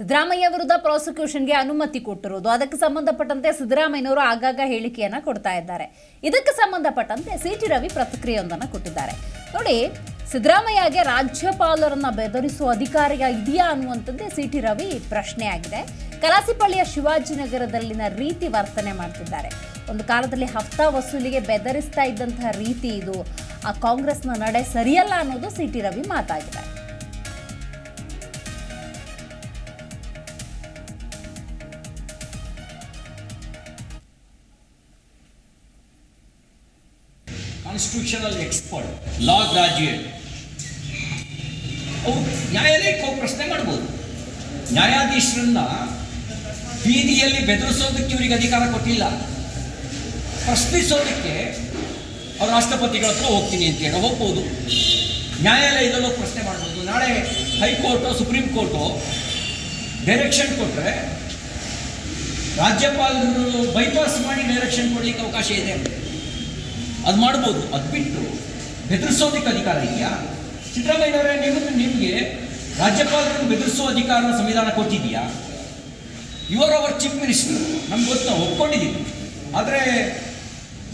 ಸಿದ್ದರಾಮಯ್ಯ ವಿರುದ್ಧ ಪ್ರಾಸಿಕ್ಯೂಷನ್ಗೆ ಅನುಮತಿ ಕೊಟ್ಟಿರೋದು ಅದಕ್ಕೆ ಸಂಬಂಧಪಟ್ಟಂತೆ ಸಿದ್ದರಾಮಯ್ಯನವರು ಆಗಾಗ ಹೇಳಿಕೆಯನ್ನ ಕೊಡ್ತಾ ಇದ್ದಾರೆ. ಇದಕ್ಕೆ ಸಂಬಂಧಪಟ್ಟಂತೆ ಸಿ ಟಿ ರವಿ ಪ್ರತಿಕ್ರಿಯೆಯೊಂದನ್ನು ಕೊಟ್ಟಿದ್ದಾರೆ. ನೋಡಿ, ಸಿದ್ದರಾಮಯ್ಯಗೆ ರಾಜ್ಯಪಾಲರನ್ನ ಬೆದರಿಸುವ ಅಧಿಕಾರ ಇದೆಯಾ ಅನ್ನುವಂಥದ್ದೇ ಸಿ ಟಿ ರವಿ ಪ್ರಶ್ನೆ ಆಗಿದೆ ಕಲಾಸಿಪಳ್ಳಿಯ ಶಿವಾಜಿನಗರದಲ್ಲಿನ ರೀತಿ ವರ್ತನೆ ಮಾಡ್ತಿದ್ದಾರೆ. ಒಂದು ಕಾಲದಲ್ಲಿ ಹಫ್ತಾ ವಸೂಲಿಗೆ ಬೆದರಿಸ್ತಾ ಇದ್ದಂತಹ ರೀತಿ ಇದು. ಆ ಕಾಂಗ್ರೆಸ್ನ ನಡೆ ಸರಿಯಲ್ಲ ಅನ್ನೋದು ಸಿ ಟಿ ರವಿ ಮಾತಾಗಿದೆ. ಕಾನ್ಸ್ಟಿಟ್ಯೂಷನಲ್ ಎಕ್ಸ್ಪರ್ಟ್ ಲಾ ಗ್ರಾಜ್ಯುಯೇಟ್ ಅವರು ನ್ಯಾಯಾಲಯಕ್ಕೆ ಹೋಗಿ ಪ್ರಶ್ನೆ ಮಾಡ್ಬೋದು. ನ್ಯಾಯಾಧೀಶರನ್ನ ಬೀದಿಯಲ್ಲಿ ಬೆದರಿಸೋದಕ್ಕೆ ಇವರಿಗೆ ಅಧಿಕಾರ ಕೊಟ್ಟಿಲ್ಲ. ಪ್ರಶ್ನಿಸೋದಕ್ಕೆ ಅವ್ರ ರಾಷ್ಟ್ರಪತಿಗಳ ಹತ್ರ ಹೋಗ್ತೀನಿ ಅಂತ ಹೇಳಿ ಹೋಗ್ಬೋದು. ನ್ಯಾಯಾಲಯದಲ್ಲೂ ಪ್ರಶ್ನೆ ಮಾಡ್ಬೋದು. ನಾಳೆ ಹೈಕೋರ್ಟು, ಸುಪ್ರೀಂ ಕೋರ್ಟು ಡೈರೆಕ್ಷನ್ ಕೊಟ್ಟರೆ ರಾಜ್ಯಪಾಲರು ಬೈಪಾಸ್ ಮಾಡಿ ಡೈರೆಕ್ಷನ್ ಕೊಡಲಿಕ್ಕೆ ಅವಕಾಶ ಇದೆ. ಅದು ಮಾಡ್ಬೋದು. ಅದು ಬಿಟ್ಟು ಬೆದರಿಸೋದಕ್ಕೆ ಅಧಿಕಾರ ಇದೆಯಾ? ಸಿದ್ದರಾಮಯ್ಯನವರೇ ನಿಮಗೆ ನಿಮಗೆ ರಾಜ್ಯಪಾಲರನ್ನು ಬೆದರಿಸೋ ಅಧಿಕಾರ ಸಂವಿಧಾನ ಕೊಟ್ಟಿದೆಯಾ ಇವರ್ ಅವರ್ ಚೀಫ್ ಮಿನಿಸ್ಟರ್ ನಮ್ಗೆ ಗೊತ್ತು, ನಾವು ಒಪ್ಕೊಂಡಿದ್ದೀವಿ. ಆದರೆ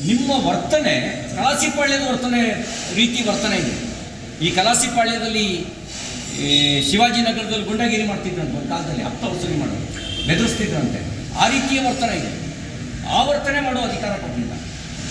ನಿಮ್ಮ ವರ್ತನೆ, ಕಲಾಸಿಪಾಳ್ಯದ ವರ್ತನೆ, ರೀತಿ ವರ್ತನೆ ಇದೆ. ಈ ಕಲಾಸಿಪಾಳ್ಯದಲ್ಲಿ ಶಿವಾಜಿನಗರದಲ್ಲಿ ಗುಂಡಗಿರಿ ಮಾಡ್ತಿದ್ರಂತೆ, ಒಂದು ಕಾಲದಲ್ಲಿ ಹತ್ತು ವಸೂಲಿ ಮಾಡೋದು ಬೆದರಿಸ್ತಿದ್ರಂತೆ. ಆ ರೀತಿಯ ವರ್ತನೆ ಇದೆ. ಆ ವರ್ತನೆ ಮಾಡುವ ಅಧಿಕಾರ ಕೊಟ್ಟಿಲ್ಲ.